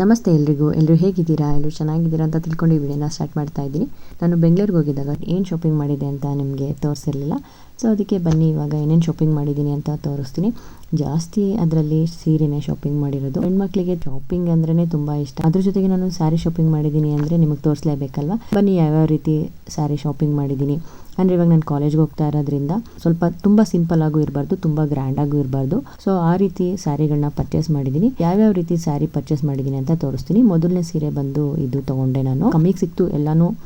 ನಮಸ್ತೆ ಎಲ್ರಿಗೂ. ಎಲ್ಲರೂ ಹೇಗಿದ್ದೀರಾ? ಎಲ್ಲರೂ ಚೆನ್ನಾಗಿದ್ದೀರಾ ಅಂತ ತಿಳ್ಕೊಂಡು ಈ ವಿಡಿಯೋನ ಸ್ಟಾರ್ಟ್ ಮಾಡ್ತಾ ಇದ್ದೀನಿ. ನಾನು ಬೆಂಗಳೂರಿಗೆ ಹೋಗಿದ್ದಾಗ ಏನು ಶಾಪಿಂಗ್ ಮಾಡಿದೆ ಅಂತ ನಿಮಗೆ ತೋರಿಸಿರಲಿಲ್ಲ. ಸೊ ಅದಕ್ಕೆ ಬನ್ನಿ, ಇವಾಗ ಏನೇನು ಶಾಪಿಂಗ್ ಮಾಡಿದ್ದೀನಿ ಅಂತ ತೋರಿಸ್ತೀನಿ. ಜಾಸ್ತಿ ಅದರಲ್ಲಿ ಸೀರೆನೇ ಶಾಪಿಂಗ್ ಮಾಡಿರೋದು. ಹೆಣ್ಮಕ್ಳಿಗೆ ಶಾಪಿಂಗ್ ಅಂದ್ರೆ ತುಂಬಾ ಇಷ್ಟ. ಅದ್ರ ಜೊತೆಗೆ ನಾನು ಸ್ಯಾರಿ ಶಾಪಿಂಗ್ ಮಾಡಿದ್ದೀನಿ ಅಂದ್ರೆ ನಿಮಗೆ ತೋರಿಸಲೇಬೇಕಲ್ವಾ? ಬನ್ನಿ ಯಾವ್ಯಾವ ರೀತಿ ಸ್ಯಾರಿ ಶಾಪಿಂಗ್ ಮಾಡಿದ್ದೀನಿ. ಅಂದ್ರೆ ಇವಾಗ ನಾನು ಕಾಲೇಜ್ಗೆ ಹೋಗ್ತಾ ಇರೋದ್ರಿಂದ ಸ್ವಲ್ಪ ತುಂಬಾ ಸಿಂಪಲ್ ಆಗು ಇರಬಾರ್ದು, ತುಂಬಾ ಗ್ರ್ಯಾಂಡ್ ಆಗು ಇರಬಾರ್ದು. ಸೊ ಆ ರೀತಿ ಸ್ಯಾರಿಗಳನ್ನ ಪರ್ಚೇಸ್ ಮಾಡಿದ್ದೀನಿ. ಯಾವ್ಯಾವ ರೀತಿ ಸ್ಯಾರಿ ಪರ್ಚೇಸ್ ಮಾಡಿದ್ದೀನಿ ಅಂತ ತೋರಿಸ್ತೀನಿ. ಮೊದಲನೇ ಸೀರೆ ಬಂದು ಇದು ತಗೊಂಡೆ ನಾನು. ಕಮ್ಮಿಗೆ ಸಿಕ್ತು ಎಲ್ಲಾನು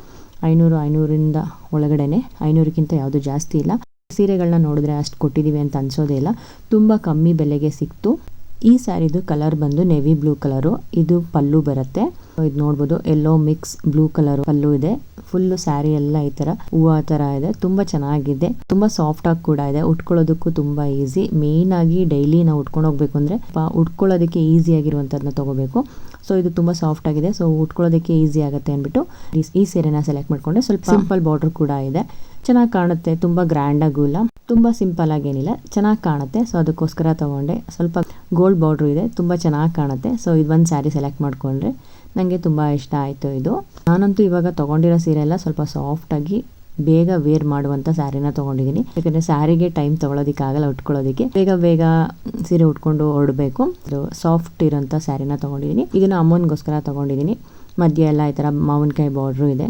ಐನೂರು, ಐನೂರಿಂದ ಒಳಗಡೆನೆ. ಐನೂರಕ್ಕಿಂತ ಯಾವುದು ಜಾಸ್ತಿ ಇಲ್ಲ. ಸೀರೆಗಳನ್ನ ನೋಡಿದ್ರೆ ಅಷ್ಟು ಕೊಟ್ಟಿದ್ದೀವಿ ಅಂತ ಅನ್ಸೋದೇ ಇಲ್ಲ. ತುಂಬ ಕಮ್ಮಿ ಬೆಲೆಗೆ ಸಿಕ್ತು. ಈ ಸ್ಯಾರಿದು ಕಲರ್ ಬಂದು ನೆವಿ ಬ್ಲೂ ಕಲರು. ಇದು ಪಲ್ಲು ಬರುತ್ತೆ. ಇದು ನೋಡ್ಬೋದು ಎಲ್ಲೋ ಮಿಕ್ಸ್ ಬ್ಲೂ ಕಲರ್ ಪಲ್ಲು ಇದೆ. ಫುಲ್ ಸ್ಯಾರಿ ಎಲ್ಲ ಈ ತರ ಹೂವು ತರ ಇದೆ. ತುಂಬಾ ಚೆನ್ನಾಗಿದೆ. ತುಂಬಾ ಸಾಫ್ಟ್ ಆಗಿ ಕೂಡ ಇದೆ. ಉಟ್ಕೊಳ್ಳೋದಕ್ಕೂ ತುಂಬಾ ಈಸಿ ಮೇನ್ ಆಗಿ ಡೈಲಿ ನಾವು ಉಟ್ಕೊಂಡು ಹೋಗ್ಬೇಕು ಅಂದ್ರೆ ಉಟ್ಕೊಳ್ಳೋದಕ್ಕೆ ಈಸಿ ಆಗಿರುವಂತದನ್ನ ತಗೋಬೇಕು. ಸೊ ಇದು ತುಂಬಾ ಸಾಫ್ಟ್ ಆಗಿದೆ. ಸೊ ಉಟ್ಕೊಳ್ಳೋದಕ್ಕೆ ಈಸಿ ಆಗುತ್ತೆ ಅಂದ್ಬಿಟ್ಟು ಈ- ಈ ಸೀರೆನ ಸೆಲೆಕ್ಟ್ ಮಾಡ್ಕೊಂಡೆ. ಸ್ವಲ್ಪ ಸಿಂಪಲ್ ಬಾರ್ಡರ್ ಕೂಡ ಇದೆ. ಚೆನ್ನಾಗಿ ಕಾಣುತ್ತೆ, ತುಂಬಾ ಗ್ರ್ಯಾಂಡ್ ಆಗೂ ಇಲ್ಲ, ತುಂಬಾ ಸಿಂಪಲ್ ಆಗೇನಿಲ್ಲ ಚೆನ್ನಾಗಿ ಕಾಣುತ್ತೆ. ಸೊ ಅದಕ್ಕೋಸ್ಕರ ತಗೊಂಡೆ, ಸ್ವಲ್ಪ ಗೋಲ್ಡ್ ಬಾರ್ಡ್ರು ಇದೆ, ತುಂಬಾ ಚೆನ್ನಾಗಿ ಕಾಣುತ್ತೆ. ಸೊ ಇದೊಂದು ಸ್ಯಾರಿ ಸೆಲೆಕ್ಟ್ ಮಾಡ್ಕೊಂಡ್ರೆ ನನಗೆ ತುಂಬ ಇಷ್ಟ ಆಯಿತು ಇದು. ನಾನಂತೂ ಇವಾಗ ತೊಗೊಂಡಿರೋ ಸೀರೆ ಎಲ್ಲ ಸ್ವಲ್ಪ ಸಾಫ್ಟಾಗಿ ಬೇಗ ವೇರ್ ಮಾಡುವಂಥ ಸ್ಯಾರಿನ ತೊಗೊಂಡಿದ್ದೀನಿ ಯಾಕಂದರೆ ಸ್ಯಾರಿಗೆ ಟೈಮ್ ತೊಗೊಳೋದಕ್ಕಾಗಲ್ಲ, ಉಟ್ಕೊಳ್ಳೋದಕ್ಕೆ. ಬೇಗ ಬೇಗ ಸೀರೆ ಉಟ್ಕೊಂಡು ಹೊರಡಬೇಕು ಇದು ಸಾಫ್ಟ್ ಇರೋಂಥ ಸ್ಯಾರಿನ ತೊಗೊಂಡಿದ್ದೀನಿ ಇದನ್ನು ಅಮ್ಮನಿಗೋಸ್ಕರ ತೊಗೊಂಡಿದ್ದೀನಿ ಮಧ್ಯ ಎಲ್ಲ ಈ ಥರ ಮಾವಿನಕಾಯಿ ಬಾರ್ಡ್ರು ಇದೆ.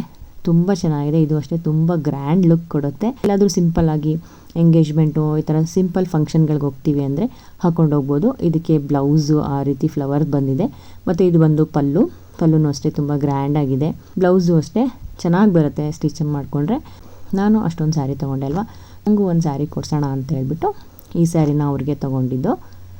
ತುಂಬ ಚೆನ್ನಾಗಿದೆ. ಇದು ಅಷ್ಟೇ ತುಂಬ ಗ್ರ್ಯಾಂಡ್ ಲುಕ್ ಕೊಡುತ್ತೆ. ಎಲ್ಲಾದರೂ ಸಿಂಪಲ್ ಆಗಿ ಎಂಗೇಜ್ಮೆಂಟು ಈ ಥರ ಸಿಂಪಲ್ ಫಂಕ್ಷನ್ಗಳಿಗೆ ಹೋಗ್ತೀವಿ ಅಂದರೆ ಹಾಕೊಂಡು ಹೋಗ್ಬೋದು. ಇದಕ್ಕೆ ಬ್ಲೌಸು ಆ ರೀತಿ ಫ್ಲವರ್ ಬಂದಿದೆ. ಮತ್ತು ಇದು ಬಂದು ಪಲ್ಲು. ಪಲ್ಲುನೂ ಅಷ್ಟೇ ತುಂಬ ಗ್ರ್ಯಾಂಡ್ ಆಗಿದೆ. ಬ್ಲೌಸು ಅಷ್ಟೇ ಚೆನ್ನಾಗಿ ಬರುತ್ತೆ ಸ್ಟಿಚ್ ಮಾಡಿಕೊಂಡ್ರೆ. ನಾನು ಅಷ್ಟೊಂದು ಸ್ಯಾರಿ ತೊಗೊಂಡೆ ಅಲ್ವಾ? ನನಗೂ ಒಂದು ಸ್ಯಾರಿ ಕೊಡ್ಸೋಣ ಅಂತ ಹೇಳ್ಬಿಟ್ಟು ಈ ಸ್ಯಾರಿನ ಅವ್ರಿಗೆ ತೊಗೊಂಡಿದ್ದು.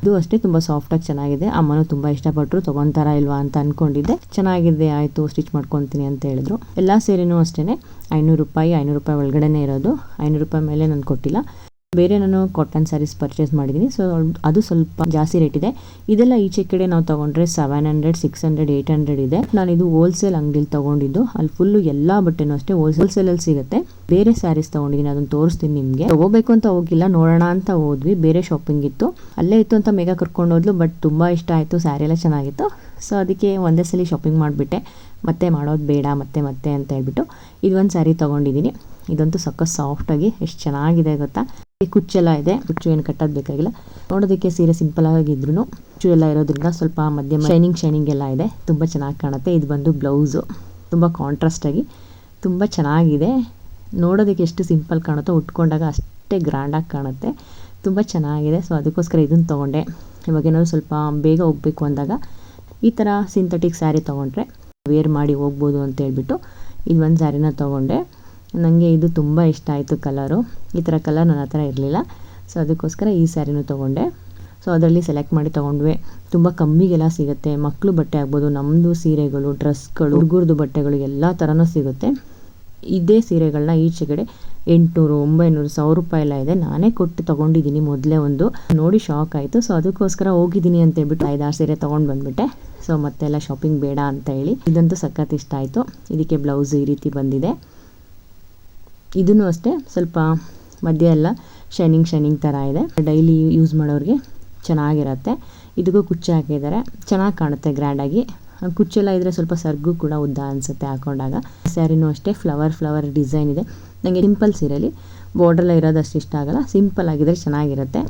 ಇದು ಅಷ್ಟೇ ತುಂಬ ಸಾಫ್ಟಾಗಿ ಚೆನ್ನಾಗಿದೆ. ಅಮ್ಮನೂ ತುಂಬ ಇಷ್ಟಪಟ್ಟರು ತಗೊಂತಾರ ಇಲ್ವಾ ಅಂತ ಅನ್ಕೊಂಡಿದ್ದೆ. ಚೆನ್ನಾಗಿದೆ, ಆಯ್ತು ಸ್ಟಿಚ್ ಮಾಡ್ಕೊತೀನಿ ಅಂತ ಹೇಳಿದ್ರು. ಎಲ್ಲ ಸೀರೆನೂ ಅಷ್ಟೇನೆ. ಐನೂರು ರೂಪಾಯಿ ಐನೂರು ರೂಪಾಯಿ ಒಳಗಡೆನೇ ಇರೋದು. ಐನೂರು ರೂಪಾಯಿ ಮೇಲೆ ನಾನು ಕೊಟ್ಟಿಲ್ಲ. ಬೇರೆ ನಾನು ಕಾಟನ್ ಸ್ಯಾರೀಸ್ ಪರ್ಚೇಸ್ ಮಾಡಿದ್ದೀನಿ. ಸೊ ಅದು ಸ್ವಲ್ಪ ಜಾಸ್ತಿ ರೇಟ್ ಇದೆ. ಇದೆಲ್ಲ ಈಚೆ ಕಡೆ ನಾವು ತೊಗೊಂಡ್ರೆ seven hundred six hundred eight hundred ಇದೆ. ನಾನು ಇದು ಹೋಲ್ಸೇಲ್ ಅಂಗಡಿಲಿ ತೊಗೊಂಡಿದ್ದು. ಅಲ್ಲಿ ಫುಲ್ಲು ಎಲ್ಲ ಬಟ್ಟೆನೂ ಅಷ್ಟೇ ಹೋಲ್ಸೇಲಲ್ಲಿ ಸಿಗುತ್ತೆ. ಬೇರೆ ಸ್ಯಾರೀಸ್ ತೊಗೊಂಡಿದ್ದೀನಿ. ಅದನ್ನು ತೋರಿಸ್ತೀನಿ ನಿಮಗೆ. ತಗೋಬೇಕು ಅಂತ ಹೋಗಿಲ್ಲ. ನೋಡೋಣ ಅಂತ ಹೋದ್ವಿ. ಬೇರೆ ಶಾಪಿಂಗ್ ಇತ್ತು. ಅಲ್ಲೇ ಇತ್ತು ಅಂತ ಮೇಗ ಕರ್ಕೊಂಡು ಹೋದ್ಲು. ಬಟ್ ತುಂಬ ಇಷ್ಟ ಆಯಿತು. ಸ್ಯಾರಿ ಎಲ್ಲ ಚೆನ್ನಾಗಿತ್ತು. ಸೊ ಅದಕ್ಕೆ ಒಂದೇ ಸಲ ಶಾಪಿಂಗ್ ಮಾಡಿಬಿಟ್ಟೆ. ಮತ್ತೆ ಮಾಡೋದು ಬೇಡ, ಮತ್ತೆ ಮತ್ತೆ ಅಂತ ಹೇಳ್ಬಿಟ್ಟು. ಇದೊಂದು ಸ್ಯಾರಿ ತೊಗೊಂಡಿದ್ದೀನಿ. ಇದಂತೂ ಸಕ್ಕ ಸಾಫ್ಟಾಗಿ ಎಷ್ಟು ಚೆನ್ನಾಗಿದೆ ಗೊತ್ತಾ? ಕುಚ್ಚೆಲ್ಲ ಇದೆ. ಕುಚ್ಚು ಏನು ಕಟ್ಟೋದು ಬೇಕಾಗಿಲ್ಲ. ನೋಡೋದಕ್ಕೆ ಸೀರೆ ಸಿಂಪಲ್ ಆಗಿದ್ರು ಕುಚ್ಚು ಎಲ್ಲ ಇರೋದ್ರಿಂದ ಸ್ವಲ್ಪ ಮಧ್ಯಮ ಶೈನಿಂಗ್ ಶೈನಿಂಗ್ ಎಲ್ಲ ಇದೆ. ತುಂಬ ಚೆನ್ನಾಗಿ ಕಾಣುತ್ತೆ. ಇದು ಬಂದು ಬ್ಲೌಸು ತುಂಬ ಕಾಂಟ್ರಾಸ್ಟ್ ಆಗಿ ತುಂಬ ಚೆನ್ನಾಗಿದೆ. ನೋಡೋದಕ್ಕೆ ಎಷ್ಟು ಸಿಂಪಲ್ ಕಾಣುತ್ತೋ ಉಟ್ಕೊಂಡಾಗ ಅಷ್ಟೇ ಗ್ರ್ಯಾಂಡಾಗಿ ಕಾಣುತ್ತೆ. ತುಂಬ ಚೆನ್ನಾಗಿದೆ. ಸೊ ಅದಕ್ಕೋಸ್ಕರ ಇದನ್ನು ತೊಗೊಂಡೆ. ಇವಾಗ ಏನಾದ್ರು ಸ್ವಲ್ಪ ಬೇಗ ಹೋಗಬೇಕು ಅಂದಾಗ ಈ ಥರ ಸಿಂಥೆಟಿಕ್ ಸ್ಯಾರಿ ತೊಗೊಂಡ್ರೆ ವೇರ್ ಮಾಡಿ ಹೋಗ್ಬೋದು ಅಂತ ಹೇಳ್ಬಿಟ್ಟು ಇದು ಒಂದು ಸ್ಯಾರಿನ ತೊಗೊಂಡೆ. ನನಗೆ ಇದು ತುಂಬ ಇಷ್ಟ ಆಯಿತು ಕಲರು. ಈ ಥರ ಕಲರ್ ನನ್ನ ಹತ್ರ ಇರಲಿಲ್ಲ. ಸೊ ಅದಕ್ಕೋಸ್ಕರ ಈ ಸ್ಯಾರಿನೂ ತೊಗೊಂಡೆ. ಸೊ ಅದರಲ್ಲಿ ಸೆಲೆಕ್ಟ್ ಮಾಡಿ ತೊಗೊಂಡ್ವಿ. ತುಂಬ ಕಮ್ಮಿಗೆಲ್ಲ ಸಿಗುತ್ತೆ. ಮಕ್ಕಳು ಬಟ್ಟೆ ಆಗ್ಬೋದು ನಮ್ಮದು ಸೀರೆಗಳು ಡ್ರೆಸ್ಗಳು ಹುಡುಗರದು ಬಟ್ಟೆಗಳು ಎಲ್ಲ ಥರನೂ ಸಿಗುತ್ತೆ. ಇದೇ ಸೀರೆಗಳನ್ನ ಈಚೆಗಡೆ ಎಂಟುನೂರು, ಒಂಬೈನೂರು ಸಾವಿರ ರೂಪಾಯಿ ಎಲ್ಲ ಇದೆ. ನಾನೇ ಕೊಟ್ಟು ತೊಗೊಂಡಿದ್ದೀನಿ ಮೊದಲೇ ಒಂದು. ನೋಡಿ ಶಾಕ್ ಆಯಿತು. ಸೊ ಅದಕ್ಕೋಸ್ಕರ ಹೋಗಿದ್ದೀನಿ ಅಂತ ಹೇಳ್ಬಿಟ್ಟು ಐದಾರು ಸೀರೆ ತೊಗೊಂಡು ಬಂದುಬಿಟ್ಟೆ. ಸೊ ಮತ್ತೆಲ್ಲ ಶಾಪಿಂಗ್ ಬೇಡ ಅಂತ ಹೇಳಿ. ಇದಂತೂ ಸಖತ್ ಇಷ್ಟ ಆಯಿತು. ಇದಕ್ಕೆ ಬ್ಲೌಸ್ ಈ ರೀತಿ ಬಂದಿದೆ. ಇದನ್ನು ಅಷ್ಟೇ ಸ್ವಲ್ಪ ಮಧ್ಯ ಎಲ್ಲ ಶೈನಿಂಗ್ ಶೈನಿಂಗ್ ಥರ ಇದೆ. ಡೈಲಿ ಯೂಸ್ ಮಾಡೋರಿಗೆ ಚೆನ್ನಾಗಿರತ್ತೆ. ಇದಕ್ಕೂ ಕುಚ್ಚು ಹಾಕಿದ್ದಾರೆ. ಚೆನ್ನಾಗಿ ಕಾಣುತ್ತೆ ಗ್ರ್ಯಾಂಡಾಗಿ. ಕುಚ್ಚೆಲ್ಲ ಇದ್ದರೆ ಸ್ವಲ್ಪ ಸರ್ಗು ಕೂಡ ಉದ್ದ ಅನಿಸುತ್ತೆ ಹಾಕೊಂಡಾಗ. ಸ್ಯಾರಿನೂ ಅಷ್ಟೇ ಫ್ಲವರ್ ಫ್ಲವರ್ ಡಿಸೈನ್ ಇದೆ. ನನಗೆ ಸಿಂಪಲ್ ಸೀರೆಯಲ್ಲಿ ಬಾರ್ಡ್ರೆಲ್ಲ ಇರೋದಷ್ಟು ಇಷ್ಟ ಆಗಲ್ಲ. ಸಿಂಪಲ್ ಆಗಿದ್ರೆ ಚೆನ್ನಾಗಿರುತ್ತೆ.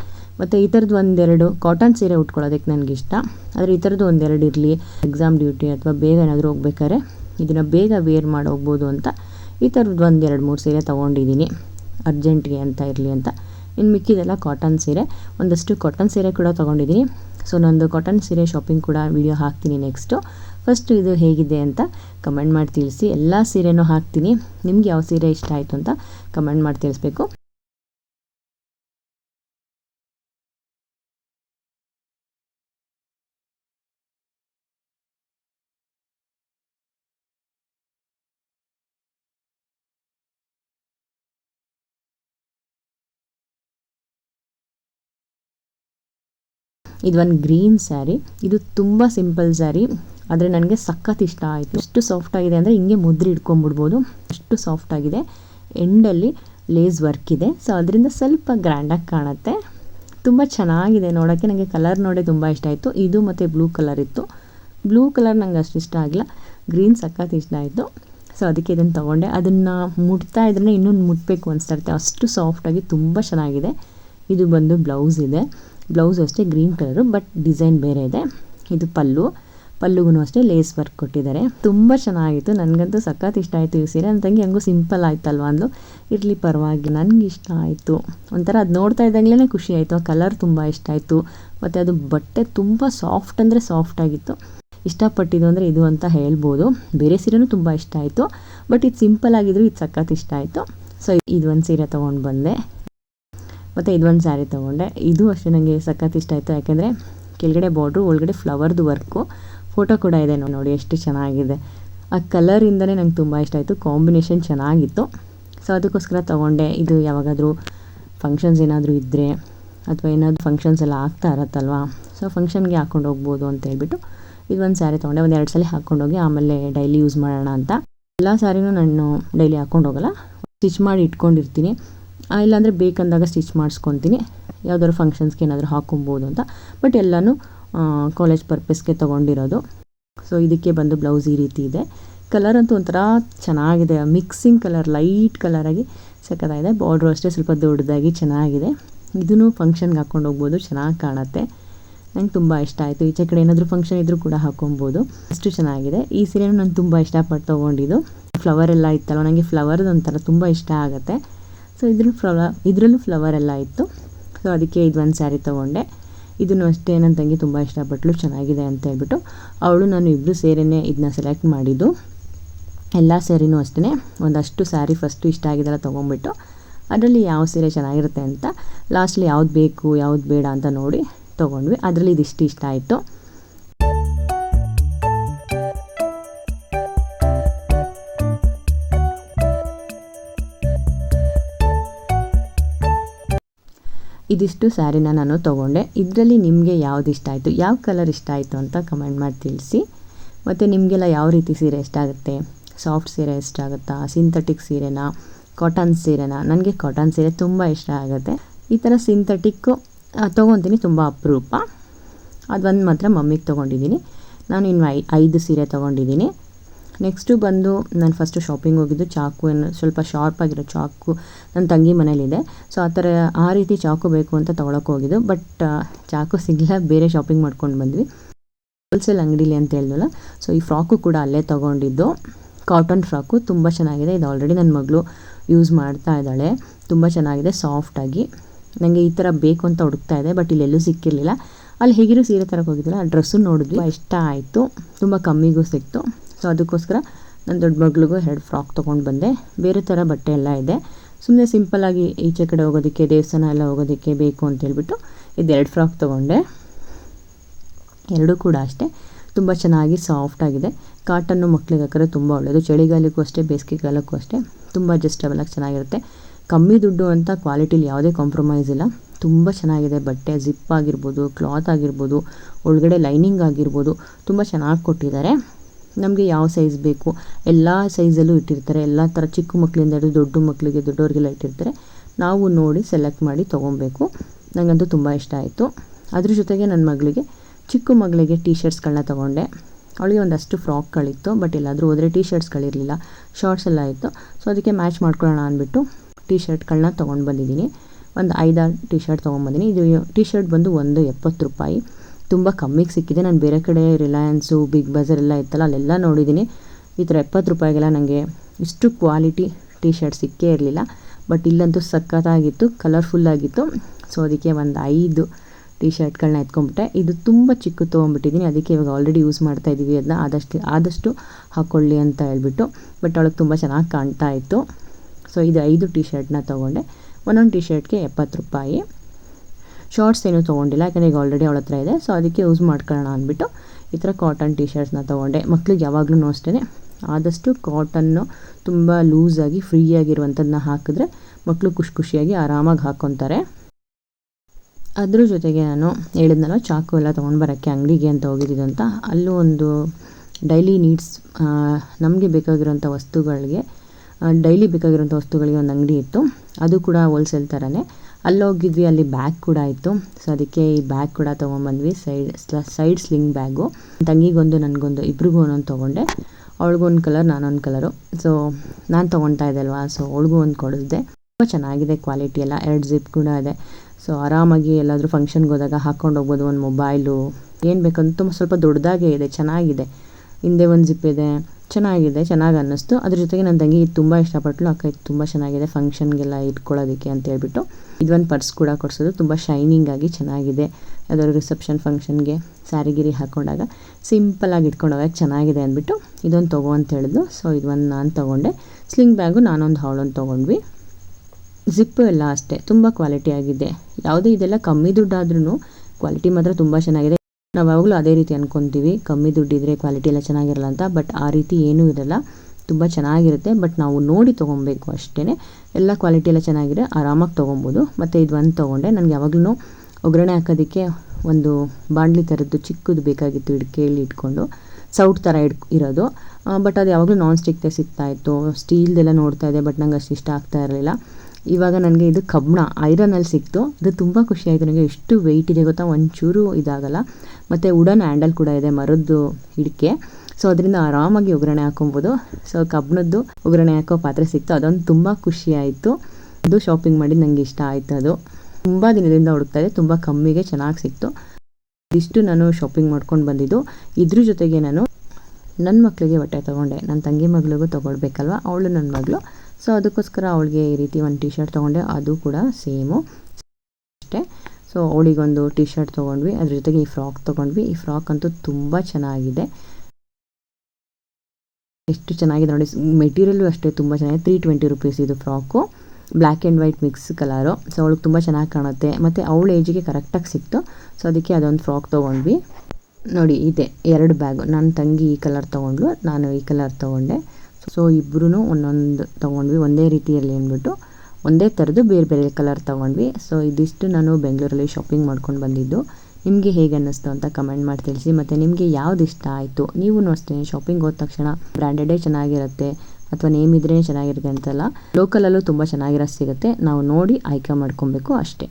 ಮತ್ತು ಈ ಥರದ್ದು ಒಂದೆರಡು ಕಾಟನ್ ಸೀರೆ ಉಟ್ಕೊಳ್ಳೋದಕ್ಕೆ ನನಗೆ ಇಷ್ಟ. ಆದರೆ ಈ ಥರದ್ದು ಒಂದೆರಡು ಇರಲಿ ಎಕ್ಸಾಮ್ ಡ್ಯೂಟಿ ಅಥವಾ ಬೇಗ ಏನಾದರೂ ಹೋಗ್ಬೇಕಾದ್ರೆ ಇದನ್ನು ಬೇಗ ವೇರ್ ಮಾಡಿ ಹೋಗ್ಬೋದು ಅಂತ ಈ ಥರದ್ದು ಒಂದು ಎರಡು ಮೂರು ಸೀರೆ ತೊಗೊಂಡಿದ್ದೀನಿ ಅರ್ಜೆಂಟ್ಗೆ ಅಂತ ಇರಲಿ ಅಂತ. ಇನ್ನು ಮಿಕ್ಕಿದೆಲ್ಲ ಕಾಟನ್ ಸೀರೆ. ಒಂದಷ್ಟು ಕಾಟನ್ ಸೀರೆ ಕೂಡ ತೊಗೊಂಡಿದ್ದೀನಿ ಸೊ ನಂದು ಕಾಟನ್ ಸೀರೆ ಶಾಪಿಂಗ್ ಕೂಡ ವಿಡಿಯೋ ಹಾಕ್ತೀನಿ ನೆಕ್ಸ್ಟು ಫಸ್ಟ್ ಇದು ಹೇಗಿದೆ ಅಂತ ಕಮೆಂಟ್ ಮಾಡಿ ತಿಳಿಸಿ. ಎಲ್ಲ ಸೀರೆನೂ ಹಾಕ್ತೀನಿ. ನಿಮ್ಗೆ ಯಾವ ಸೀರೆ ಇಷ್ಟ ಆಯಿತು ಅಂತ ಕಮೆಂಟ್ ಮಾಡಿ ತಿಳಿಸ್ಬೇಕು. ಇದು ಒಂದು ಗ್ರೀನ್ ಸ್ಯಾರಿ. ಇದು ತುಂಬ ಸಿಂಪಲ್ ಸ್ಯಾರಿ. ಆದರೆ ನನಗೆ ಸಖತ್ ಇಷ್ಟ ಆಯಿತು. ಎಷ್ಟು ಸಾಫ್ಟ್ ಆಗಿದೆ ಅಂದರೆ ಹಿಂಗೆ ಮುದ್ರೆ ಇಟ್ಕೊಂಡ್ಬಿಡ್ಬೋದು. ಅಷ್ಟು ಸಾಫ್ಟ್ ಆಗಿದೆ. ಎಂಡಲ್ಲಿ ಲೇಸ್ ವರ್ಕ್ ಇದೆ. ಸೊ ಅದರಿಂದ ಸ್ವಲ್ಪ ಗ್ರ್ಯಾಂಡಾಗಿ ಕಾಣುತ್ತೆ. ತುಂಬ ಚೆನ್ನಾಗಿದೆ ನೋಡೋಕ್ಕೆ ನನಗೆ ಕಲರ್ ನೋಡೇ ತುಂಬ ಇಷ್ಟ ಆಯಿತು. ಇದು ಮತ್ತು ಬ್ಲೂ ಕಲರ್ ಇತ್ತು. ಬ್ಲೂ ಕಲರ್ ನಂಗೆ ಅಷ್ಟು ಇಷ್ಟ ಆಗಿಲ್ಲ. ಗ್ರೀನ್ ಸಖತ್ ಇಷ್ಟ ಆಯಿತು. ಸೊ ಅದಕ್ಕೆ ಇದನ್ನು ತೊಗೊಂಡೆ. ಅದನ್ನು ಮುಟ್ತಾ ಇದ್ರೆ ಇನ್ನೊಂದು ಮುಟ್ಟಬೇಕು ಅನಿಸ್ತಾ ಇರುತ್ತೆ. ಅಷ್ಟು ಸಾಫ್ಟಾಗಿ ತುಂಬ ಚೆನ್ನಾಗಿದೆ. ಇದು ಬಂದು ಬ್ಲೌಸ್ ಇದೆ. ಬ್ಲೌಸ್ ಅಷ್ಟೇ ಗ್ರೀನ್ ಕಲರು, ಬಟ್ ಡಿಸೈನ್ ಬೇರೆ ಇದೆ. ಇದು ಪಲ್ಲು. ಪಲ್ಲುಗೂ ಅಷ್ಟೇ ಲೇಸ್ ವರ್ಕ್ ಕೊಟ್ಟಿದ್ದಾರೆ. ತುಂಬ ಚೆನ್ನಾಗಿತ್ತು. ನನಗಂತೂ ಸಖತ್ ಇಷ್ಟ ಆಯಿತು ಈ ಸೀರೆ. ನನ್ನ ತಂಗಿ ಹಂಗೂ ಸಿಂಪಲ್ ಆಯ್ತಲ್ವ ಅಂದ್ಲು. ಇರಲಿ ಪರವಾಗಿ ನನಗೆ ಇಷ್ಟ ಆಯಿತು. ಒಂಥರ ಅದು ನೋಡ್ತಾ ಇದ್ದಂಗ್ಲೇ ಖುಷಿ ಆಯಿತು. ಆ ಕಲರ್ ತುಂಬ ಇಷ್ಟ ಆಯಿತು. ಮತ್ತು ಅದು ಬಟ್ಟೆ ತುಂಬ ಸಾಫ್ಟ್ ಅಂದರೆ ಸಾಫ್ಟ್ ಆಗಿತ್ತು. ಇಷ್ಟಪಟ್ಟಿದ್ದು ಅಂದರೆ ಇದು ಅಂತ ಹೇಳ್ಬೋದು. ಬೇರೆ ಸೀರೆನೂ ತುಂಬ ಇಷ್ಟ ಆಯಿತು. ಬಟ್ ಇದು ಸಿಂಪಲ್ ಆಗಿದ್ರು ಇದು ಸಖತ್ ಇಷ್ಟ ಆಯಿತು. ಸೊ ಇದು ಒಂದು ಸೀರೆ ತೊಗೊಂಡು ಬಂದೆ. ಮತ್ತು ಇದೊಂದು ಸ್ಯಾರಿ ತೊಗೊಂಡೆ. ಇದು ಅಷ್ಟೇ ನನಗೆ ಸಖತ್ ಇಷ್ಟ ಆಯಿತು. ಯಾಕೆಂದರೆ ಕೆಳಗಡೆ ಬಾರ್ಡ್ರು ಒಳಗಡೆ ಫ್ಲವರ್ದು ವರ್ಕು ಫೋಟೋ ಕೂಡ ಇದೆ ನೋಡಿ ಎಷ್ಟು ಚೆನ್ನಾಗಿದೆ. ಆ ಕಲರಿಂದನೇ ನಂಗೆ ತುಂಬ ಇಷ್ಟ ಆಯಿತು. ಕಾಂಬಿನೇಷನ್ ಚೆನ್ನಾಗಿತ್ತು. ಸೊ ಅದಕ್ಕೋಸ್ಕರ ತೊಗೊಂಡೆ. ಇದು ಯಾವಾಗಾದರೂ ಫಂಕ್ಷನ್ಸ್ ಏನಾದರೂ ಇದ್ದರೆ ಅಥವಾ ಏನಾದರೂ ಫಂಕ್ಷನ್ಸ್ ಎಲ್ಲ ಆಗ್ತಾ ಇರತ್ತಲ್ವ? ಸೊ ಫಂಕ್ಷನ್ಗೆ ಹಾಕ್ಕೊಂಡು ಹೋಗ್ಬೋದು ಅಂತ ಹೇಳ್ಬಿಟ್ಟು ಇದೊಂದು ಸ್ಯಾರಿ ತೊಗೊಂಡೆ. ಒಂದು ಎರಡು ಸಲ ಹಾಕ್ಕೊಂಡೋಗಿ ಆಮೇಲೆ ಡೈಲಿ ಯೂಸ್ ಮಾಡೋಣ ಅಂತ. ಎಲ್ಲ ಸ್ಯಾರಿನೂ ನಾನು ಡೈಲಿ ಹಾಕ್ಕೊಂಡು ಹೋಗಲ್ಲ. ಸ್ಟಿಚ್ ಮಾಡಿ ಇಟ್ಕೊಂಡಿರ್ತೀನಿ. ಇಲ್ಲಾಂದರೆ ಬೇಕಂದಾಗ ಸ್ಟಿಚ್ ಮಾಡಿಸ್ಕೊತೀನಿ. ಯಾವ್ದಾದ್ರು ಫಂಕ್ಷನ್ಸ್ಗೆ ಏನಾದರೂ ಹಾಕೊಬೋದು ಅಂತ. ಬಟ್ ಎಲ್ಲನೂ ಕಾಲೇಜ್ ಪರ್ಪಸ್ಗೆ ತೊಗೊಂಡಿರೋದು. ಸೊ ಇದಕ್ಕೆ ಬಂದು ಬ್ಲೌಸ್ ಈ ರೀತಿ ಇದೆ. ಕಲರ್ ಅಂತೂ ಒಂಥರ ಚೆನ್ನಾಗಿದೆ. ಮಿಕ್ಸಿಂಗ್ ಕಲರ್ ಲೈಟ್ ಕಲರಾಗಿ ಸಕ್ಕತ್ತಾಗಿದೆ ಬಾರ್ಡ್ರು ಅಷ್ಟೇ ಸ್ವಲ್ಪ ದೊಡ್ಡದಾಗಿ ಚೆನ್ನಾಗಿದೆ. ಇದನ್ನು ಫಂಕ್ಷನ್ಗೆ ಹಾಕ್ಕೊಂಡು ಹೋಗ್ಬೋದು. ಚೆನ್ನಾಗಿ ಕಾಣುತ್ತೆ. ನಂಗೆ ತುಂಬ ಇಷ್ಟ ಆಯಿತು. ಈಚೆ ಕಡೆ ಏನಾದರೂ ಫಂಕ್ಷನ್ ಇದ್ದರೂ ಕೂಡ ಹಾಕೊಬೋದು ಅಷ್ಟು ಚೆನ್ನಾಗಿದೆ. ಈ ಸೀರೆನೂ ನಾನು ತುಂಬ ಇಷ್ಟಪಟ್ಟು ತೊಗೊಂಡಿದ್ದು. ಫ್ಲವರ್ ಎಲ್ಲ ಇತ್ತಲ್ಲ ನನಗೆ ಫ್ಲವರ್ದು ಒಂಥರ ತುಂಬ ಇಷ್ಟ ಆಗುತ್ತೆ. ಸೊ ಇದ್ರಲ್ಲಿ ಫ್ಲವರ್ ಇದರಲ್ಲೂ ಫ್ಲವರ್ ಎಲ್ಲ ಇತ್ತು. ಸೊ ಅದಕ್ಕೆ ಇದು ಒಂದು ಸ್ಯಾರಿ ತೊಗೊಂಡೆ. ಇದನ್ನು ಅಷ್ಟೇ ನನ್ನ ತಂಗಿ ತುಂಬ ಇಷ್ಟಪಟ್ಟಳು ಚೆನ್ನಾಗಿದೆ ಅಂತ ಹೇಳ್ಬಿಟ್ಟು ಅವಳು ನಾನು ಇಬ್ಬರು ಸೇರೇ ಇದನ್ನ ಸೆಲೆಕ್ಟ್ ಮಾಡಿದ್ದು. ಎಲ್ಲ ಸ್ಯಾರಿನೂ ಅಷ್ಟೇ ಒಂದಷ್ಟು ಸ್ಯಾರಿ ಫಸ್ಟು ಇಷ್ಟ ಆಗಿದೆಲ್ಲ ತೊಗೊಂಬಿಟ್ಟು ಅದರಲ್ಲಿ ಯಾವ ಸೀರೆ ಚೆನ್ನಾಗಿರುತ್ತೆ ಅಂತ ಲಾಸ್ಟ್ಲಿ ಯಾವ್ದು ಬೇಕು, ಯಾವ್ದು ಬೇಡ ಅಂತ ನೋಡಿ ತೊಗೊಂಡ್ವಿ. ಅದರಲ್ಲಿ ಇದಿಷ್ಟು ಇಷ್ಟ ಆಯಿತು. ಇದಿಷ್ಟು ಸ್ಯಾರಿನ ನಾನು ತೊಗೊಂಡೆ. ಇದರಲ್ಲಿ ನಿಮಗೆ ಯಾವ್ದು ಇಷ್ಟ ಆಯಿತು? ಯಾವ ಕಲರ್ ಇಷ್ಟ ಆಯಿತು ಅಂತ ಕಮೆಂಟ್ ಮಾಡಿ ತಿಳಿಸಿ. ಮತ್ತು ನಿಮಗೆಲ್ಲ ಯಾವ ರೀತಿ ಸೀರೆ ಇಷ್ಟ ಆಗುತ್ತೆ? ಸಾಫ್ಟ್ ಸೀರೆ ಇಷ್ಟ ಆಗುತ್ತಾ? ಸಿಂಥೆಟಿಕ್ ಸೀರೆನಾ? ಕಾಟನ್ ಸೀರೆನಾ? ನನಗೆ ಕಾಟನ್ ಸೀರೆ ತುಂಬ ಇಷ್ಟ ಆಗುತ್ತೆ. ಈ ಥರ ಸಿಂಥೆಟಿಕ್ಕು ತೊಗೊತೀನಿ ತುಂಬ ಅಪರೂಪ. ಅದೊಂದು ಮಾತ್ರ ಮಮ್ಮಿಗೆ ತೊಗೊಂಡಿದ್ದೀನಿ. ನಾನು ಇನ್ನು ಐದು ಸೀರೆ ತೊಗೊಂಡಿದ್ದೀನಿ. ನೆಕ್ಸ್ಟು ಬಂದು ನಾನು ಫಸ್ಟು ಶಾಪಿಂಗ್ ಹೋಗಿದ್ದು ಚಾಕು ಏನು ಸ್ವಲ್ಪ ಶಾರ್ಪ್ ಆಗಿರೋ ಚಾಕು ನನ್ನ ತಂಗಿ ಮನೇಲಿದೆ. ಸೊ ಆ ಥರ ಆ ರೀತಿ ಚಾಕು ಬೇಕು ಅಂತ ತೊಗೊಳಕ್ಕೆ ಹೋಗಿದ್ದು. ಬಟ್ ಚಾಕು ಸಿಗಲಿಲ್ಲ ಬೇರೆ ಶಾಪಿಂಗ್ ಮಾಡ್ಕೊಂಡು ಬಂದ್ವಿ. ಹೋಲ್ಸೇಲ್ ಅಂಗಡೀಲಿ ಅಂತ ಹೇಳಿದ್ವಲ್ಲ ಸೊ ಈ ಫ್ರಾಕು ಕೂಡ ಅಲ್ಲೇ ತೊಗೊಂಡಿದ್ದು. ಕಾಟನ್ ಫ್ರಾಕು ತುಂಬ ಚೆನ್ನಾಗಿದೆ. ಇದು ಆಲ್ರೆಡಿ ನನ್ನ ಮಗಳು ಯೂಸ್ ಮಾಡ್ತಾ ಇದ್ದಾಳೆ. ತುಂಬ ಚೆನ್ನಾಗಿದೆ ಸಾಫ್ಟಾಗಿ ನನಗೆ ಈ ಥರ ಬೇಕು ಅಂತ ಹುಡುಕ್ತಾ ಇದೆ. ಬಟ್ ಇಲ್ಲೆಲ್ಲೂ ಸಿಕ್ಕಿರಲಿಲ್ಲ. ಅಲ್ಲಿ ಹೇಗಿರೋ ಸೀರೆ ತರಕ್ಕೆ ಹೋಗಿದ್ದಿಲ್ಲ, ಆ ಡ್ರೆಸ್ಸು ನೋಡಿದ್ವಿ. ಇಷ್ಟ ಆಯಿತು. ತುಂಬ ಕಮ್ಮಿಗೂ ಸಿಕ್ತು. ಸೊ ಅದಕ್ಕೋಸ್ಕರ ನನ್ನ ದೊಡ್ಡ ಮಗಳಿಗೂ ಎರಡು ಫ್ರಾಕ್ ತೊಗೊಂಡು ಬಂದೆ. ಬೇರೆ ಥರ ಬಟ್ಟೆ ಎಲ್ಲ ಇದೆ. ಸುಮ್ಮನೆ ಸಿಂಪಲ್ಲಾಗಿ ಈಚೆ ಕಡೆ ಹೋಗೋದಕ್ಕೆ, ದೇವಸ್ಥಾನ ಎಲ್ಲ ಹೋಗೋದಕ್ಕೆ ಬೇಕು ಅಂತ ಹೇಳ್ಬಿಟ್ಟು ಇದೆರಡು ಫ್ರಾಕ್ ತೊಗೊಂಡೆ. ಎರಡೂ ಕೂಡ ಅಷ್ಟೇ. ತುಂಬ ಚೆನ್ನಾಗಿ ಸಾಫ್ಟಾಗಿದೆ ಕಾಟನ್ನು ಮಕ್ಕಳಿಗೆ ಹಾಕಿದ್ರೆ ತುಂಬ ಒಳ್ಳೆಯದು ಚಳಿಗಾಲಕ್ಕೂ ಅಷ್ಟೇ, ಬೇಸಿಗೆಗಾಲಕ್ಕೂ ಅಷ್ಟೇ. ತುಂಬ ಅಡ್ಜಸ್ಟಬಲಾಗಿ ಚೆನ್ನಾಗಿರುತ್ತೆ. ಕಮ್ಮಿ ದುಡ್ಡು ಅಂತ ಕ್ವಾಲಿಟಿಲಿ ಯಾವುದೇ ಕಾಂಪ್ರಮೈಸ್ ಇಲ್ಲ. ತುಂಬ ಚೆನ್ನಾಗಿದೆ ಬಟ್ಟೆ. ಜಿಪ್ ಆಗಿರ್ಬೋದು ಕ್ಲಾತ್ ಆಗಿರ್ಬೋದು, ಒಳಗಡೆ ಲೈನಿಂಗ್ ಆಗಿರ್ಬೋದು, ತುಂಬ ಚೆನ್ನಾಗಿ ಕೊಟ್ಟಿದ್ದಾರೆ. ನಮಗೆ ಯಾವ ಸೈಜ್ ಬೇಕು, ಎಲ್ಲ ಸೈಜಲ್ಲೂ ಇಟ್ಟಿರ್ತಾರೆ. ಎಲ್ಲ ಥರ ಚಿಕ್ಕ ಮಕ್ಕಳಿಂದ ಹಿಡಿದು ದೊಡ್ಡ ಮಕ್ಕಳಿಗೆ ದೊಡ್ಡವ್ರಿಗೆಲ್ಲ ಇಟ್ಟಿರ್ತಾರೆ. ನಾವು ನೋಡಿ ಸೆಲೆಕ್ಟ್ ಮಾಡಿ ತೊಗೊಬೇಕು. ನನಗಂತೂ ತುಂಬ ಇಷ್ಟ ಆಯಿತು. ಅದ್ರ ಜೊತೆಗೆ ನನ್ನ ಮಗಳಿಗೆ, ಚಿಕ್ಕ ಮಗಳಿಗೆ ಟೀ ಶರ್ಟ್ಸ್ಗಳನ್ನ ತೊಗೊಂಡೆ. ಅವಳಿಗೆ ಒಂದಷ್ಟು ಫ್ರಾಕ್ಗಳಿತ್ತು ಬಟ್ ಎಲ್ಲಾದರೂ ಹೋದರೆ ಟೀ ಶರ್ಟ್ಸ್ಗಳಿರಲಿಲ್ಲ ಶಾರ್ಟ್ಸ್ ಎಲ್ಲ ಇತ್ತು. ಸೊ ಅದಕ್ಕೆ ಮ್ಯಾಚ್ ಮಾಡ್ಕೊಳ್ಳೋಣ ಅಂದ್ಬಿಟ್ಟು ಟೀ ಶರ್ಟ್ಗಳನ್ನ ತೊಗೊಂಡು ಬಂದಿದ್ದೀನಿ. ಒಂದು ಐದಾರು ಟೀ ಶರ್ಟ್ ತೊಗೊಂಬಂದಿನಿ ಇದು ಟೀ ಶರ್ಟ್ ಬಂದು ಒಂದು ಎಪ್ಪತ್ತು ರೂಪಾಯಿ. ತುಂಬ ಕಮ್ಮಿಗೆ ಸಿಕ್ಕಿದೆ. ನಾನು ಬೇರೆ ಕಡೆ ರಿಲಯನ್ಸು, ಬಿಗ್ ಬಜಾರ್ ಎಲ್ಲ ಇತ್ತಲ್ಲ, ಅಲ್ಲೆಲ್ಲ ನೋಡಿದ್ದೀನಿ ಈ ಥರ ಎಪ್ಪತ್ತು ರೂಪಾಯಿಗೆಲ್ಲ ನನಗೆ ಇಷ್ಟು ಕ್ವಾಲಿಟಿ ಟೀ ಶರ್ಟ್ ಸಿಕ್ಕೇ ಇರಲಿಲ್ಲ. ಬಟ್ ಇಲ್ಲಂತೂ ಸಖತ್ತಾಗಿತ್ತು ಕಲರ್ಫುಲ್ಲಾಗಿತ್ತು ಸೊ, ಅದಕ್ಕೆ ಒಂದು ಐದು ಟೀ ಶರ್ಟ್ಗಳನ್ನ ಎತ್ಕೊಂಡ್ಬಿಟ್ಟೆ. ಇದು ತುಂಬ ಚಿಕ್ಕ ತೊಗೊಂಬಿಟ್ಟಿದ್ದೀನಿ ಅದಕ್ಕೆ ಇವಾಗ ಆಲ್ರೆಡಿ ಯೂಸ್ ಮಾಡ್ತಾ ಇದ್ದೀವಿ ಅದನ್ನ ಆದಷ್ಟು ಆದಷ್ಟು ಹಾಕ್ಕೊಳ್ಳಿ ಅಂತ ಹೇಳ್ಬಿಟ್ಟು. ಬಟ್ ಅವಳಿಗೆ ತುಂಬ ಚೆನ್ನಾಗಿ ಕಾಣ್ತಾ ಇತ್ತು. ಸೊ, ಇದು ಐದು ಟೀ ಶರ್ಟ್ನ ತೊಗೊಂಡೆ. ಒಂದೊಂದು ಟಿ ಶರ್ಟ್ಗೆ ಎಪ್ಪತ್ತು ರೂಪಾಯಿ. ಶಾರ್ಟ್ಸ್ ಏನೂ ತೊಗೊಂಡಿಲ್ಲ, ಯಾಕಂದರೆ ಈಗ ಆಲ್ರೆಡಿ ಅವಳ ಹತ್ರ ಇದೆ. ಸೊ ಅದಕ್ಕೆ ಯೂಸ್ ಮಾಡ್ಕೊಳ್ಳೋಣ ಅಂದ್ಬಿಟ್ಟು ಈ ಥರ ಕಾಟನ್ ಟಿ ಶರ್ಟ್ಸ್ನ ತೊಗೊಂಡೆ. ಮಕ್ಳಿಗೆ ಯಾವಾಗಲೂ ಅಷ್ಟೇ ಆದಷ್ಟು ಕಾಟನ್ನು ತುಂಬ ಲೂಸಾಗಿ ಫ್ರೀಯಾಗಿರುವಂಥದ್ದನ್ನ ಹಾಕಿದ್ರೆ ಮಕ್ಕಳು ಖುಷಿ ಖುಷಿಯಾಗಿ ಆರಾಮಾಗಿ ಹಾಕ್ಕೊತಾರೆ ಅದ್ರ ಜೊತೆಗೆ ನಾನು ಹೇಳಿದ್ನಲ್ಲ ಚಾಕು ಎಲ್ಲ ತೊಗೊಂಡು ಬರೋಕ್ಕೆ ಅಂಗಡಿಗೆ ಅಂತ ಹೋಗಿದ್ದಿದ್ದು ಅಂತ. ಅಲ್ಲೂ ಒಂದು ಡೈಲಿ ನೀಡ್ಸ್ ನಮಗೆ ಬೇಕಾಗಿರುವಂಥ ವಸ್ತುಗಳಿಗೆ ಡೈಲಿ ಬೇಕಾಗಿರುವಂಥ ವಸ್ತುಗಳಿಗೆ ಒಂದು ಅಂಗಡಿ ಇತ್ತು. ಅದು ಕೂಡ ಹೋಲ್ಸೇಲ್ ಥರನೇ ಅಲ್ಲಿ ಹೋಗಿದ್ವಿ ಅಲ್ಲಿ ಬ್ಯಾಗ್ ಕೂಡ ಇತ್ತು. ಸೊ ಅದಕ್ಕೆ ಈ ಬ್ಯಾಗ್ ಕೂಡ ತೊಗೊಂಬಂದ್ವಿ. ಸೈಡ್ ಸೈಡ್ ಸ್ಲಿಂಗ್ ಬ್ಯಾಗು ತಂಗಿಗೊಂದು, ನನಗೊಂದು, ಇಬ್ರಿಗೂ ಒಂದೊಂದು ತೊಗೊಂಡೆ. ಅವಳಿಗೊಂದು ಕಲರ್ ನಾನೊಂದು ಕಲರು ಸೊ ನಾನು ತೊಗೊಳ್ತಾ ಇದ್ದೆ ಅಲ್ವಾ? ಸೊ ಅವಳಿಗೂ ಒಂದು ಕೊಡಿಸ್ದೆ. ತುಂಬ ಚೆನ್ನಾಗಿದೆ ಕ್ವಾಲಿಟಿ ಎಲ್ಲ. ಎರಡು ಜಿಪ್ ಕೂಡ ಇದೆ. ಸೊ ಆರಾಮಾಗಿ ಎಲ್ಲಾದರೂ ಫಂಕ್ಷನ್ಗೆ ಹೋದಾಗ ಹಾಕ್ಕೊಂಡು ಹೋಗ್ಬೋದು ಒಂದು ಮೊಬೈಲು ಏನು ಬೇಕಂತ ತುಂಬ ಸ್ವಲ್ಪ ದೊಡ್ಡದಾಗೇ ಇದೆ. ಚೆನ್ನಾಗಿದೆ. ಹಿಂದೆ ಒಂದು ಜಿಪ್ ಇದೆ. ಚೆನ್ನಾಗಿದೆ, ಚೆನ್ನಾಗಿ ಅನ್ನಿಸ್ತು. ಅದ್ರ ಜೊತೆಗೆ ನನ್ನ ತಂಗಿ ಇದು ತುಂಬ ಇಷ್ಟಪಟ್ಟಳು ಅಕ್ಕ ಇದು ತುಂಬ ಚೆನ್ನಾಗಿದೆ ಫಂಕ್ಷನ್ಗೆಲ್ಲ ಇಟ್ಕೊಳ್ಳೋದಕ್ಕೆ ಅಂತ ಹೇಳ್ಬಿಟ್ಟು. ಇದೊಂದು ಪರ್ಸ್ ಕೂಡ ಕೊಡಿಸೋದು. ತುಂಬ ಶೈನಿಂಗ್ ಆಗಿ ಚೆನ್ನಾಗಿದೆ. ಯಾವ್ದಾದ್ರು ರಿಸೆಪ್ಷನ್ ಫಂಕ್ಷನ್ಗೆ ಸ್ಯಾರಿ ಗಿರಿ ಹಾಕೊಂಡಾಗ ಸಿಂಪಲಾಗಿ ಹೋಗಕ್ಕೆ ಚೆನ್ನಾಗಿದೆ ಅಂದ್ಬಿಟ್ಟು ಇದೊಂದು ತಗೋ ಅಂತ ಹೇಳಿದ್ಲು. ಸೊ ಇದೊಂದು ನಾನು ತೊಗೊಂಡೆ. ಸ್ಲಿಂಗ್ ಬ್ಯಾಗು ನಾನೊಂದು ಹಾಳೊಂದು ತೊಗೊಂಡ್ವಿ. ಜಿಪ್ಪು ಎಲ್ಲ ಅಷ್ಟೇ. ತುಂಬ ಕ್ವಾಲಿಟಿ ಆಗಿದೆ. ಯಾವುದೇ ಇದೆಲ್ಲ ಕಮ್ಮಿ ದುಡ್ಡಾದ್ರೂ ಕ್ವಾಲಿಟಿ ಮಾತ್ರ ತುಂಬ ಚೆನ್ನಾಗಿದೆ. ನಾವು ಯಾವಾಗಲೂ ಅದೇ ರೀತಿ ಅಂದ್ಕೊತೀವಿ ಕಮ್ಮಿ ದುಡ್ಡಿದ್ರೆ ಕ್ವಾಲಿಟಿ ಎಲ್ಲ ಚೆನ್ನಾಗಿರಲ್ಲ ಅಂತ. ಬಟ್ ಆ ರೀತಿ ಏನೂ ಇರಲ್ಲ. ತುಂಬ ಚೆನ್ನಾಗಿರುತ್ತೆ. ಬಟ್ ನಾವು ನೋಡಿ ತೊಗೊಬೇಕು ಅಷ್ಟೇ ಎಲ್ಲ ಕ್ವಾಲಿಟಿ ಎಲ್ಲ ಚೆನ್ನಾಗಿದೆ. ಆರಾಮಾಗಿ ತೊಗೊಬೋದು. ಮತ್ತು ಇದು ಒಂದು ತೊಗೊಂಡೆ. ನನಗೆ ಯಾವಾಗಲೂ ಒಗ್ಗರಣೆ ಹಾಕೋದಕ್ಕೆ ಒಂದು ಬಾಣಲಿ ಥರದ್ದು ಚಿಕ್ಕದು ಬೇಕಾಗಿತ್ತು ಇಡ್ಕೆಯಲ್ಲಿ ಇಟ್ಕೊಂಡು ಸೌಟ್ ಥರ ಇಡ್ ಇರೋದು. ಬಟ್ ಅದು ಯಾವಾಗಲೂ ನಾನ್ ಸ್ಟಿಕ್ದೇ ಸಿಗ್ತಾಯಿತ್ತು ಸ್ಟೀಲ್ದೆಲ್ಲ ನೋಡ್ತಾ ಇದೆ ಬಟ್ ನಂಗೆ ಅಷ್ಟು ಇಷ್ಟ ಆಗ್ತಾ ಇರಲಿಲ್ಲ. ಇವಾಗ ನನಗೆ ಇದು ಕಬ್ಬಣ ಐರನಲ್ಲಿ ಸಿಕ್ತು. ಅದು ತುಂಬ ಖುಷಿ ಆಯಿತು ನನಗೆ. ಎಷ್ಟು ವೆಯ್ಟ್ ಇದೆ ಗೊತ್ತಾ? ಒಂಚೂರು ಇದಾಗಲ್ಲ. ಮತ್ತು ವುಡನ್ ಹ್ಯಾಂಡಲ್ ಕೂಡ ಇದೆ ಮರದ್ದು ಹಿಡಿಕೆ. ಸೊ ಅದರಿಂದ ಆರಾಮಾಗಿ ಒಗ್ಗರಣೆ ಹಾಕೊಬೋದು. ಸೊ ಕಬ್ಬಣದ್ದು ಒಗ್ಗರಣೆ ಹಾಕೋ ಪಾತ್ರೆ ಸಿಕ್ತು. ಅದೊಂದು ತುಂಬ ಖುಷಿ ಆಯಿತು. ಅದು ಶಾಪಿಂಗ್ ಮಾಡಿ ನನಗೆ ಇಷ್ಟ ಆಯಿತು ಅದು. ತುಂಬ ದಿನದಿಂದ ಹುಡುಕ್ತಾ ಇದೆ ತುಂಬ ಕಮ್ಮಿಗೆ ಚೆನ್ನಾಗಿ ಸಿಕ್ತು. ಇದಿಷ್ಟು ನಾನು ಶಾಪಿಂಗ್ ಮಾಡ್ಕೊಂಡು ಬಂದಿದ್ದು. ಇದ್ರ ಜೊತೆಗೆ ನಾನು ನನ್ನ ಮಕ್ಕಳಿಗೆ ಬಟ್ಟೆ ತೊಗೊಂಡೆ. ನನ್ನ ತಂಗಿ ಮಗಳಿಗೂ ತೊಗೊಳ್ಬೇಕಲ್ವ? ಅವಳು ನನ್ನ ಮಗಳು. ಸೊ ಅದಕ್ಕೋಸ್ಕರ ಅವಳಿಗೆ ಈ ರೀತಿ ಒಂದು ಟಿ ಶರ್ಟ್ ತೊಗೊಂಡೆ. ಅದು ಕೂಡ ಸೇಮು. ಅಷ್ಟೇ. ಸೊ ಅವಳಿಗೊಂದು ಟಿ ಶರ್ಟ್ ತೊಗೊಂಡ್ವಿ. ಅದ್ರ ಜೊತೆಗೆ ಈ ಫ್ರಾಕ್ ತೊಗೊಂಡ್ವಿ. ಈ ಫ್ರಾಕ್ ಅಂತೂ ತುಂಬ ಚೆನ್ನಾಗಿದೆ. ಎಷ್ಟು ಚೆನ್ನಾಗಿದೆ ನೋಡಿ. ಮೆಟೀರಿಯಲ್ಲು ಅಷ್ಟೇ ತುಂಬ ಚೆನ್ನಾಗಿದೆ. ತ್ರೀ ಟ್ವೆಂಟಿ ರುಪೀಸ್ ಇದು frock black and white mix colour so ಅವಳಿಗೆ ತುಂಬ ಚೆನ್ನಾಗಿ ಕಾಣುತ್ತೆ. ಮತ್ತು ಅವಳ ಏಜಿಗೆ ಕರೆಕ್ಟಾಗಿ ಸಿಕ್ತು. ಸೊ ಅದಕ್ಕೆ ಅದೊಂದು ಫ್ರಾಕ್ ತೊಗೊಂಡ್ವಿ. ನೋಡಿ, ಇದೆ. ಎರಡು ಬ್ಯಾಗು ನನ್ನ ತಂಗಿ ಈ ಕಲರ್ ತೊಗೊಂಡ್ಲು ನಾನು ಈ ಕಲರ್ ತೊಗೊಂಡೆ. ಸೊ ಇಬ್ಬರೂ ಒಂದೊಂದು ತೊಗೊಂಡ್ವಿ, ಒಂದೇ ರೀತಿಯಲ್ಲಿ ಅಂದ್ಬಿಟ್ಟು ಒಂದೇ ಥರದ್ದು ಬೇರೆ ಬೇರೆ ಕಲರ್ ತೊಗೊಂಡ್ವಿ. ಸೊ ಇದಿಷ್ಟು ನಾನು ಬೆಂಗಳೂರಲ್ಲಿ ಶಾಪಿಂಗ್ ಮಾಡ್ಕೊಂಡು ಬಂದಿದ್ದು. ನಿಮಗೆ ಹೇಗೆ ಅನ್ನಿಸ್ತು ಅಂತ ಕಮೆಂಟ್ ಮಾಡಿ ತಿಳಿಸಿ. ಮತ್ತು ನಿಮಗೆ ಯಾವ್ದು ಇಷ್ಟ ಆಯಿತು? ನೀವು ಅಷ್ಟೇ ಶಾಪಿಂಗ್ ಹೋದ ತಕ್ಷಣ ಬ್ರ್ಯಾಂಡೆಡೇ ಚೆನ್ನಾಗಿರುತ್ತೆ ಅಥವಾ ನೇಮ್ ಇದ್ರೇ ಚೆನ್ನಾಗಿರುತ್ತೆ ಅಂತಲ್ಲ ಲೋಕಲಲ್ಲೂ ತುಂಬ ಚೆನ್ನಾಗಿರೋದು ಸಿಗುತ್ತೆ. ನಾವು ನೋಡಿ ಆಯ್ಕೆ ಮಾಡ್ಕೊಬೇಕು ಅಷ್ಟೇ.